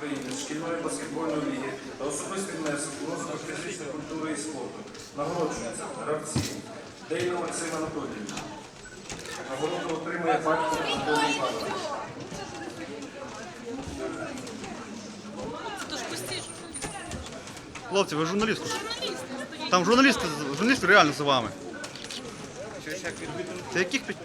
України шкільної баскетбольної ліги та особистий внесок у розвиток фізичної культури і спорту. Нагороджуються гравці Дейна Максим Анатолійович. Нагороду отримує батько Анатолій Іванович. Хлопці, ви журналістку. Там журналісти, журналісти реально за вами. Це яких під...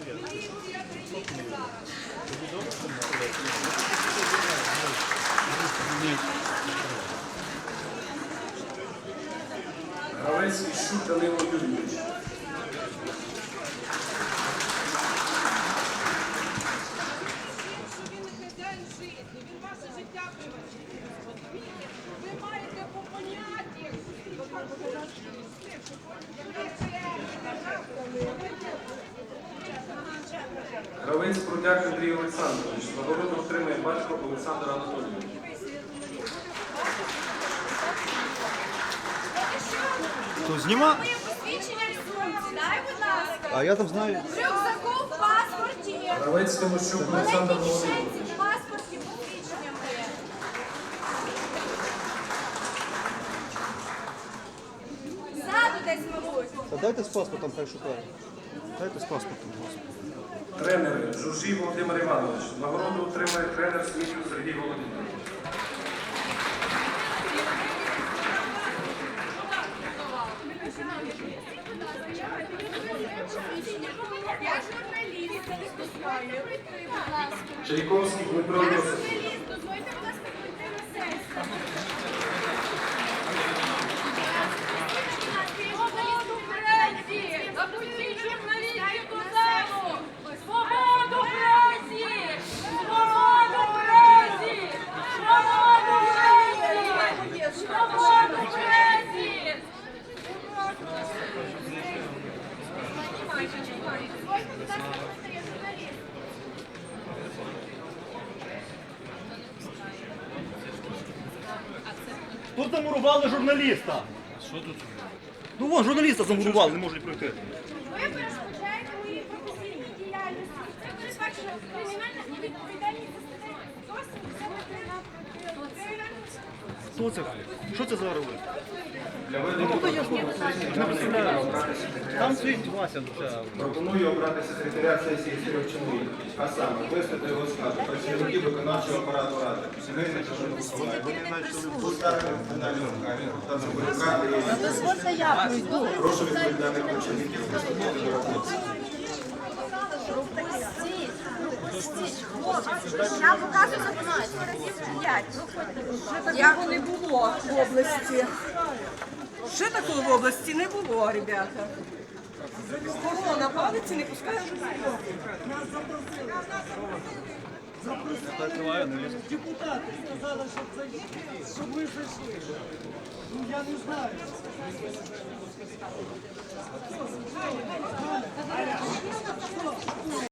Гравець Іщук Данило Юрійович. Гравець Брудяк Андрій Олександрович. Нагороду отримує батько Олександр Анатолійович. То зніма? Моє посвідчення сумці, дай, будь ласка. А я там знаю. В рюкзаку в паспорті. Гравець Тимощук Олександр Маленькій Володимирович. кишенці в паспорті посвідчення моє. Ззаду десь, мабуть. Та дайте з паспортом, хай шукає. Дайте з паспортом. Тренери Жужій Володимир Іванович. Нагороду отримує тренер Смітів Сергій Володимирович. Я журналіст, не дозволю. Прийти, будь ласка. Чайковський Дмитро Я Тут замурували журналіста. Що тут? Ну вон, журналіста замурували, не можуть пройти. Ви перешкоджаєте моїй професійній діяльності. Це передбачено кримінальна відповідальність за статтею зовсім все не Хто це? Що це за робить? Для ведення Там стоїть Вася. Пропоную обрати секретаря сесії з трьох чоловік, а саме ввести його складу працівників виконавчого апарату ради, та Заборюка Ірину. Прошу відповідальних працівників приступити до роботи. Я показую за мною. П'ять. Як не було в області. Ще такого в області не було, ребята. Корона палиці не пускає життя. Депутати сказали, щоб заїхали, щоб ви зайшли. Ну я не знаю.